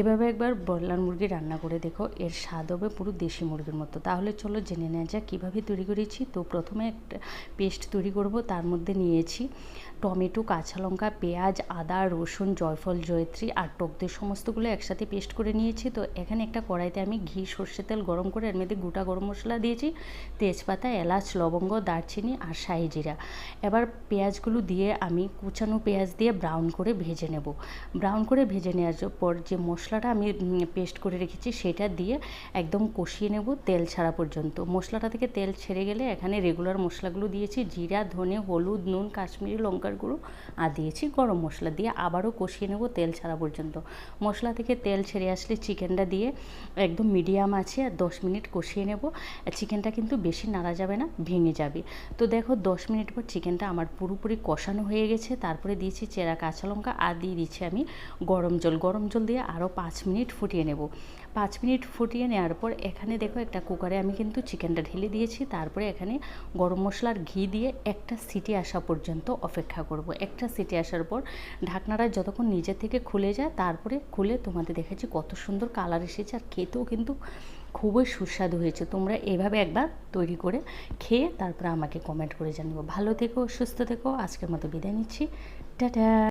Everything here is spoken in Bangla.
এভাবে একবার ব্রয়লার মুরগি রান্না করে দেখো, এর স্বাদ হবে পুরো দেশি মুরগির মতো। তাহলে চলো জেনে নেওয়া যাক কীভাবে তৈরি করেছি। তো প্রথমে একটা পেস্ট তৈরি করব, তার মধ্যে নিয়েছি টমেটো, কাঁচা লঙ্কা, পেঁয়াজ, আদা, রসুন, জয়ফল, জয়ত্রী আর টক দই, সমস্তগুলো একসাথে পেস্ট করে নিয়েছি। তো এখানে একটা কড়াইতে আমি ঘি সর্ষে তেল গরম করে এর মধ্যে গোটা গরম মশলা দিয়েছি, তেজপাতা, এলাচ, লবঙ্গ, দারচিনি আর শাহি জিরা। এবার পেঁয়াজগুলো দিয়ে আমি কুচানো পেঁয়াজ দিয়ে ব্রাউন করে ভেজে নেব। ব্রাউন করে ভেজে নেওয়ার পর যে মশলাটা আমি পেস্ট করে রেখেছি, সেটা দিয়ে একদম কষিয়ে নেব তেল ছাড়া পর্যন্ত। মশলাটা থেকে তেল ছেড়ে গেলে এখানে রেগুলার মশলাগুলো দিয়েছি, জিরা, ধনে, হলুদ, নুন, কাশ্মীরি লঙ্কার গুঁড়ো, আর দিয়েছি গরম মশলা দিয়ে আবারও কষিয়ে নেব তেল ছাড়া পর্যন্ত। মশলা থেকে তেল ছেড়ে আসলে চিকেনটা দিয়ে একদম মিডিয়াম আছে, আর দশ মিনিট কষিয়ে নেব। চিকেনটা কিন্তু বেশি নাড়া যাবে না, ভেঙে যাবে। তো দেখো, দশ মিনিট পর চিকেনটা আমার পুরোপুরি কষানো হয়ে গেছে। তারপরে দিয়েছি চেরা কাঁচা লঙ্কা, আর দিয়ে দিচ্ছি আমি গরম জল। গরম জল দিয়ে আরও পাঁচ মিনিট ফুটিয়ে নেব। পাঁচ মিনিট ফুটিয়ে নেওয়ার পর এখানে দেখো একটা কুকারে আমি কিন্তু চিকেনটা ঢেলে দিয়েছি। তারপরে এখানে গরম মশলার ঘি দিয়ে একটা সিটি আসা পর্যন্ত অপেক্ষা করব। একটা সিটি আসার পর ঢাকনাটা যতক্ষণ নিজে থেকে খুলে যায়, তারপরে খুলে তোমাদের দেখেছি কত সুন্দর কালার এসেছে আর খেতেও কিন্তু খুবই সুস্বাদু হয়েছে। তোমরা এভাবে একবার তৈরি করে খেয়ে তারপরে আমাকে কমেন্ট করে জানিও। ভালো থেকো, সুস্থ থেকো, আজকের মতো বিদায় নিচ্ছি। টাটা!